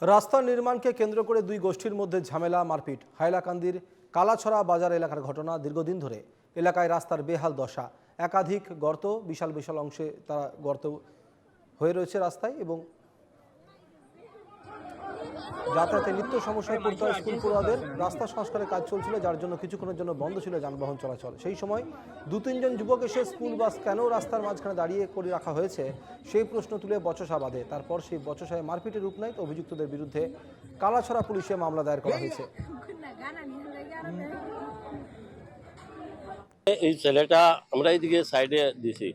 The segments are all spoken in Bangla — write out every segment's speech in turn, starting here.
রাস্তা নির্মাণকে কেন্দ্র করে দুই গোষ্ঠীর মধ্যে ঝামেলা, মারপিট। হাইলাকান্দির কালাছড়া বাজার এলাকার ঘটনা দীর্ঘদিন ধরে। এলাকায় রাস্তার বেহাল দশা। একাধিক গর্ত, বিশাল বিশাল অংশে তারা গর্ত হয়ে রয়েছে রাস্তায় এবং যাতায়াতে নিত্য সমস্যায় পড়তে হয় স্কুল পড়ুয়াদের। রাস্তা সংস্কারের কাজ চলছিল, যার জন্য কিছুক্ষণের জন্য বন্ধ ছিল যানবাহন চলাচল। সেই সময় দু তিনজন যুবক এসে স্কুল বাস কেন রাস্তার মাঝখানে দাঁড়িয়ে করে রাখা হয়েছে, সেই প্রশ্ন তুলে বচসা বাঁধে। তারপর সেই বচসায় মারপিটের রূপ নেয় অভিযুক্তদের বিরুদ্ধে কালাছড়া পুলিশে মামলা দায়ের করা হয়েছে। এই ছেলেটা আমরা এইদিকে সাইডে দিছি।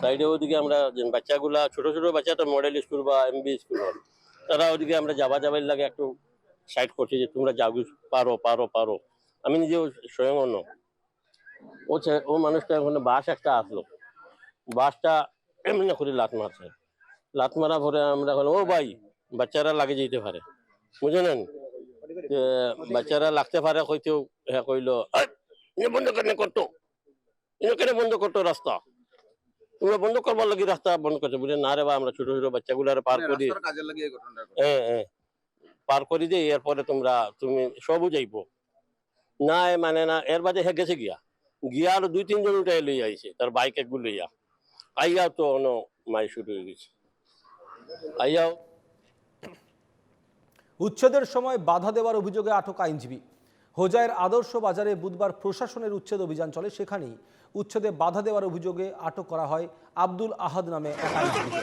সাইডে ওদিকে আমরা বাচ্চাগুলা, ছোট ছোট বাচ্চা তো মডেল স্কুল বা এমবি স্কুল তারা ওদিকে আমরা যাবা যাবার লাগে একটু সাইড করছি যে তোমরা যাও পারো পারো পারো। আমি নিজে স্বয়ং অন্য। ও ও মানুষটা ওখানে বাস একটা আসলো। বাসটা এমনি করে লাত মারছে। লাত মারা পরে আমরা ও ভাই বাচ্চারা লাগে যেতে পারে। বুঝলেন? বাচ্চারা লাগতে পারে হয়তো হ্যাঁ কইলো "এই, ইয়ে বন্ধ কেন করতো? কেন বন্ধ করতো রাস্তা? তোমরা বন্ধ করবার লাগি রাস্তা বন্ধ করছ বুঝলে? না রে বা আমরা ছোট ছোট বাচ্চাগুলার পার করি। হ্যাঁ হ্যাঁ পার করি দিয়ে এরপরে তোমরা তুমি সবু যাইবো না এ মানে না এর বাদে হে গেছে গিয়া। গিয়া আর দুই তিনজন উঠে লই আইছে তার বাইক একগুলো লইয়া। আইয়াও তো অন্য মাই শুরু হয়ে গেছে। আইয়াও। উচ্ছেদের সময় বাধা দেওয়ার অভিযোগে আটক আইনজীবী। হোজাইয়ের আদর্শ বাজারে বুধবার প্রশাসনের উচ্ছেদ অভিযান চলে। সেখানেই উচ্ছেদে বাধা দেওয়ার অভিযোগে আটক করা হয় আব্দুল আহাদ নামে এক আইনজীবীকে।